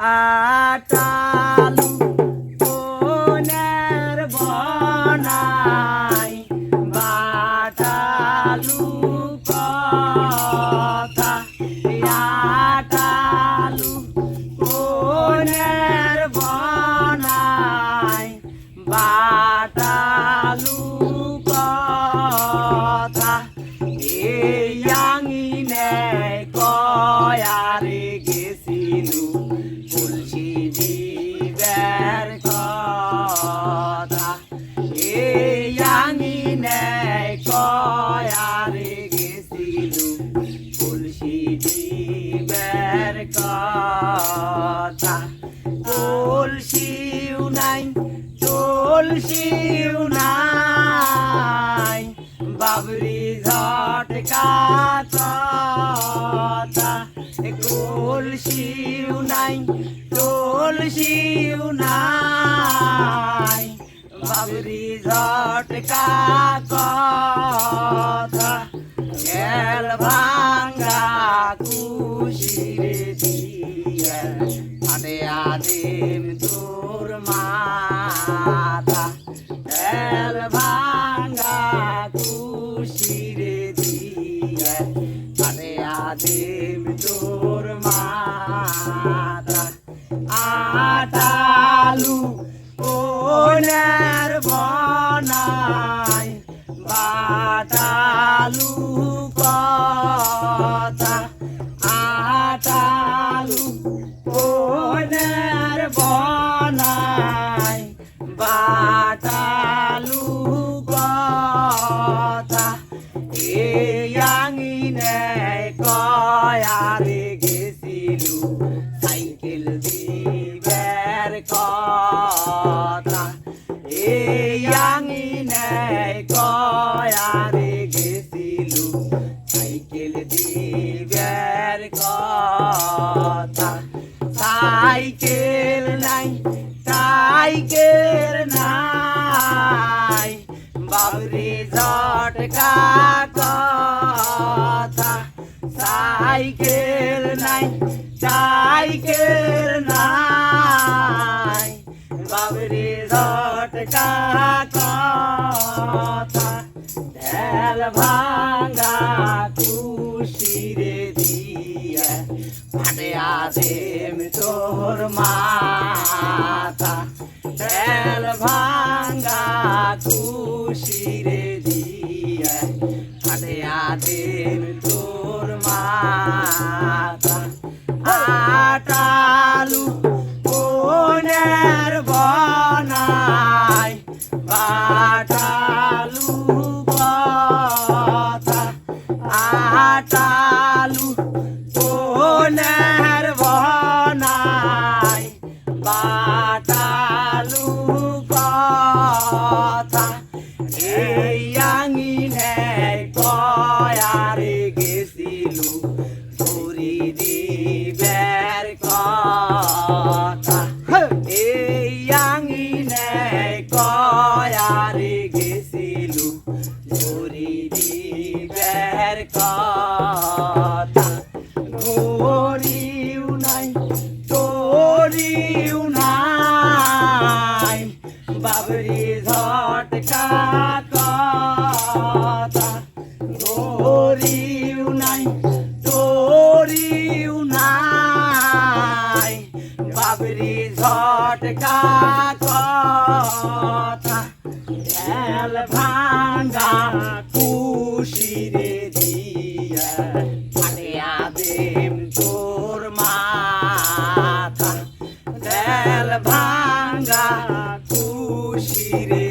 আটা কথা এই আঙিনে কয়ারে গেছিলু। তুলসী জীবের কথা। তুলসীও নাই তুলসীও নাই। বাবরি ঝটকা চটা তুলসীও নাই তুলসীও নাই। বাবরি ঝটকা কথা গেল ভাঙ্গা কুশিরে দিয়ে। আদে আদিম তোর মাতা গেল ভাঙ্গা কুশিরে দিয়ে। তোর কথা এই আঙিনে কয়ারে গেছিলু, সাইকেল দিবের কথা। সাইকেল নাই সাইকেল নাই বাবরি ঝটকা কথা। সাইকেল নাই, সাইকেল বাবরি ঝটকা কথা ঢেল ভাঙ্গা কুশিরে দিয়া ফাটে আদেম তোর মাথা ঢেল ভাঙ্গা কুশিরে দিয়া ফাটে আদেম তোর আটালু কোনের বনাই বাটালু কথা। এই আঙিনে কয়ারে গেছিলু ধরি দিবের ঘড়িও নাই, তোরিও নাই। বাবরি ঝটকা কথা ঢেল ভাঙ্গা কুশিরে দিয়া ফাটে আদেম তোর মাথা। ঢেল ভাঙ্গা কুশিরে